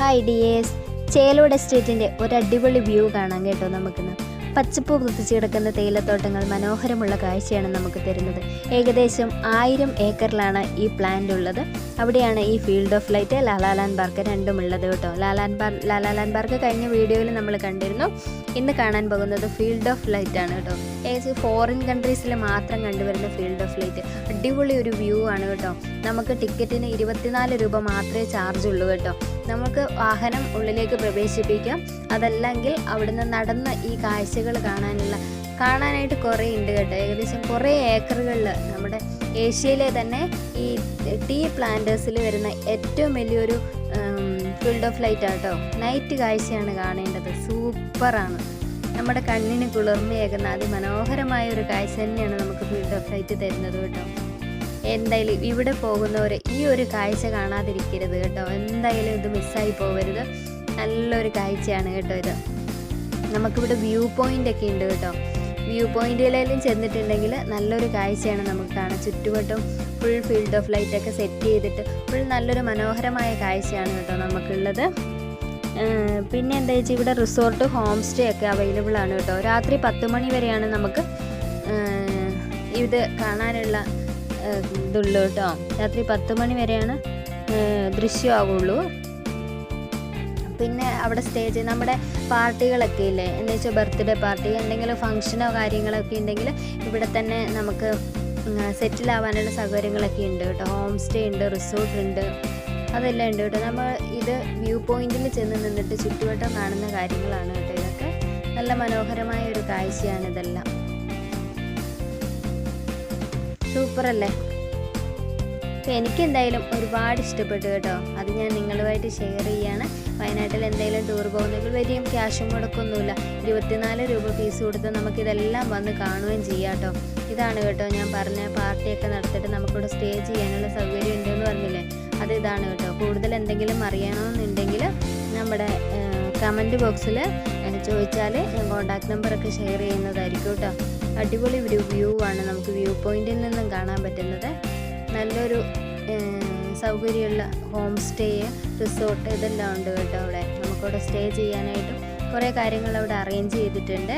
Hi dears Chelode എസ്റ്റേറ്റിന്റെ ഒരു അടിപൊളി view കാണാം കേട്ടോ നമുക്കിന്ന്. പച്ചപ്പ് പുതിച്ച് കിടക്കുന്ന തേയിലത്തോട്ടങ്ങൾ മനോഹരമുള്ള കാഴ്ചയാണ് നമുക്ക് തരുന്നത്. ഏകദേശം ആയിരം ഏക്കറിലാണ് ഈ പ്ലാന്റ് ഉള്ളത്. അവിടെയാണ് ഈ ഫീൽഡ് ഓഫ് ലൈറ്റ് ലാലാലാൻ പാർക്ക് രണ്ടും ഉള്ളത് കേട്ടോ. ലാലാൻ പാർ ലാലാലാൻ പാർക്ക് കഴിഞ്ഞ വീഡിയോയിൽ നമ്മൾ കണ്ടിരുന്നു. ഇന്ന് കാണാൻ പോകുന്നത് ഫീൽഡ് ഓഫ് ലൈറ്റ് ആണ് കേട്ടോ. ഏകദേശം ഫോറിൻ കൺട്രീസിൽ മാത്രം കണ്ടുവരുന്ന ഫീൽഡ് ഓഫ് ലൈറ്റ് അടിപൊളി ഒരു വ്യൂ ആണ് കേട്ടോ. നമുക്ക് ടിക്കറ്റിന് ഇരുപത്തിനാല് രൂപ മാത്രമേ ചാർജ് ഉള്ളൂ കേട്ടോ. നമുക്ക് വാഹനം ഉള്ളിലേക്ക് പ്രവേശിപ്പിക്കാം. അതല്ലെങ്കിൽ അവിടുന്ന് നടന്ന് ഈ കാഴ്ചകൾ കാണാനുള്ള കാണാനായിട്ട് കുറേ ഉണ്ട് കേട്ടോ. ഏകദേശം കുറേ ഏക്കറുകളിൽ നമ്മുടെ ഏഷ്യയിലെ തന്നെ ഈ ടീ പ്ലാന്റേഴ്സിൽ വരുന്ന ഏറ്റവും വലിയൊരു ഫീൽഡ് ഓഫ് ലൈറ്റ് ആട്ടോ. നൈറ്റ് കാഴ്ചയാണ് കാണേണ്ടത്. സൂപ്പറാണ്. നമ്മുടെ കണ്ണിന് കുളിർമയേകുന്ന അതിമനോഹരമായ ഒരു കാഴ്ച തന്നെയാണ് നമുക്ക് ഫീൽഡ് ഓഫ് ലൈറ്റ് തരുന്നത് കേട്ടോ. എന്തായാലും ഇവിടെ പോകുന്നവർ ഈ ഒരു കാഴ്ച കാണാതിരിക്കരുത് കേട്ടോ. എന്തായാലും ഇത് മിസ്സായി പോകരുത്. നല്ലൊരു കാഴ്ചയാണ് കേട്ടോ ഇത്. നമുക്കിവിടെ വ്യൂ പോയിന്റ് ഒക്കെ ഉണ്ട് കേട്ടോ. വ്യൂ പോയിന്റുകളിലും ചെന്നിട്ടുണ്ടെങ്കിൽ നല്ലൊരു കാഴ്ചയാണ് നമുക്ക് കാണാം ചുറ്റുവട്ടം ഫുൾ ഫീൽഡ് ഓഫ് ലൈറ്റ് ഒക്കെ സെറ്റ് ചെയ്തിട്ട് ഫുൾ നല്ലൊരു മനോഹരമായ കാഴ്ചയാണ് കേട്ടോ നമുക്കുള്ളത്. പിന്നെ എന്താ വെച്ചാൽ ഇവിടെ റിസോർട്ട് ഹോം സ്റ്റേ ഒക്കെ അവൈലബിൾ ആണ് കേട്ടോ. രാത്രി പത്ത് മണി വരെയാണ് നമുക്ക് ഇത് കാണാനുള്ള ഇതുള്ളൂ കേട്ടോ രാത്രി പത്ത് മണി വരെയാണ് ദൃശ്യമാവുള്ളൂ. പിന്നെ അവിടെ സ്റ്റേജ് നമ്മുടെ പാർട്ടികളൊക്കെ ഇല്ലേ? എന്ന് വെച്ചാൽ ബർത്ത്ഡേ പാർട്ടി എന്തെങ്കിലും ഫംഗ്ഷനോ കാര്യങ്ങളൊക്കെ ഉണ്ടെങ്കിൽ ഇവിടെ തന്നെ നമുക്ക് സെറ്റിൽ ആവാനുള്ള സൗകര്യങ്ങളൊക്കെ ഉണ്ട് കേട്ടോ. ഹോം സ്റ്റേ ഉണ്ട് റിസോർട്ട് ഉണ്ട് അതെല്ലാം ഉണ്ട് കേട്ടോ. നമ്മൾ ഇത് വ്യൂ പോയിന്റിൽ ചെന്ന് നിന്നിട്ട് ചുറ്റുവട്ടം കാണുന്ന കാര്യങ്ങളാണ് കേട്ടോ ഇതൊക്കെ. നല്ല മനോഹരമായ ഒരു കാഴ്ചയാണ് ഇതെല്ലാം. സൂപ്പർ അല്ലേ അപ്പോൾ എനിക്ക് എന്തായാലും ഒരുപാട് ഇഷ്ടപ്പെട്ടു കേട്ടോ. അത് ഞാൻ നിങ്ങളുമായിട്ട് ഷെയർ ചെയ്യാണ്. വയനാട്ടിൽ എന്തെങ്കിലും ടൂർ പോകുന്നെങ്കിൽ വലിയ ക്യാഷും മുടക്കൊന്നുമില്ല. ഇരുപത്തിനാല് രൂപ ഫീസ് കൊടുത്ത് നമുക്കിതെല്ലാം വന്ന് കാണുകയും ചെയ്യാം കേട്ടോ. ഇതാണ് കേട്ടോ ഞാൻ പറഞ്ഞ പാർട്ടിയൊക്കെ നടത്തിയിട്ട് നമുക്കിവിടെ സ്റ്റേ ചെയ്യാനുള്ള സൗകര്യം ഉണ്ടെന്ന് പറഞ്ഞില്ലേ? അത് ഇതാണ് കേട്ടോ. കൂടുതൽ എന്തെങ്കിലും അറിയണമെന്നുണ്ടെങ്കിൽ നമ്മുടെ കമന്റ് ബോക്സിൽ ചോദിച്ചാൽ ഞാൻ കോൺടാക്ട് നമ്പറൊക്കെ ഷെയർ ചെയ്യുന്നതായിരിക്കും കേട്ടോ. അടിപൊളി ഒരു വ്യൂ ആണ് നമുക്ക് വ്യൂ പോയിന്റിൽ നിന്നും കാണാൻ പറ്റുന്നത്. നല്ലൊരു സൗകര്യമുള്ള ഹോം സ്റ്റേ റിസോർട്ട് ഇതെല്ലാം ഉണ്ട് കേട്ടോ അവിടെ. നമുക്കവിടെ സ്റ്റേ ചെയ്യാനായിട്ടും കുറേ കാര്യങ്ങൾ അവിടെ അറേഞ്ച് ചെയ്തിട്ടുണ്ട്.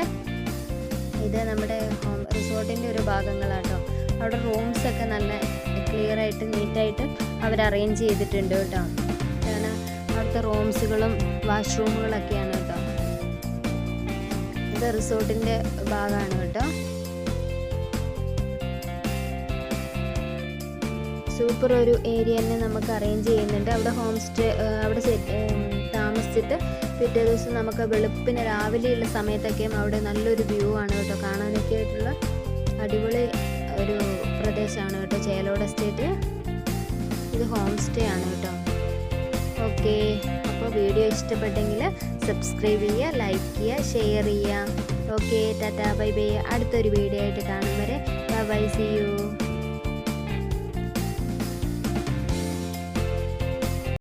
ഇത് നമ്മുടെ ഹോം റിസോർട്ടിന്റെ ഒരു ഭാഗങ്ങളാട്ടോ. അവിടെ റൂംസ് ഒക്കെ നല്ല ക്ലിയർ ആയിട്ട് നീറ്റായിട്ട് അവർ അറേഞ്ച് ചെയ്തിട്ടുണ്ട് കേട്ടോ. കാരണം അവിടുത്തെ റൂംസുകളും വാഷ്റൂമുകളൊക്കെയാണ് ഇത് റിസോർട്ടിന്റെ ഭാഗമാണ് കേട്ടോ. സൂപ്പർ ഒരു ഏരിയ തന്നെ നമുക്ക് അറേഞ്ച് ചെയ്യുന്നുണ്ട്. അവിടെ ഹോം സ്റ്റേ അവിടെ താമസിച്ചിട്ട് പിറ്റേ ദിവസം നമുക്ക് വെളുപ്പിന് രാവിലെയുള്ള സമയത്തൊക്കെയും അവിടെ നല്ലൊരു വ്യൂ ആണ് കേട്ടോ. കാണാനൊക്കെ ആയിട്ടുള്ള അടിപൊളി ഒരു പ്രദേശമാണ് കേട്ടോ. ചേലോട് എസ്റ്റേറ്റ് ഇത് ഹോം സ്റ്റേ ആണ് കേട്ടോ. ഓക്കെ. അപ്പോൾ വീഡിയോ ഇഷ്ടപ്പെട്ടെങ്കിൽ സബ്സ്ക്രൈബ് ചെയ്യുക ലൈക്ക് ചെയ്യുക ഷെയർ ചെയ്യുക. Okay tata bye bye. അടുത്തൊരു വീഡിയോ ആയിട്ട് കാണും വരെ. By C U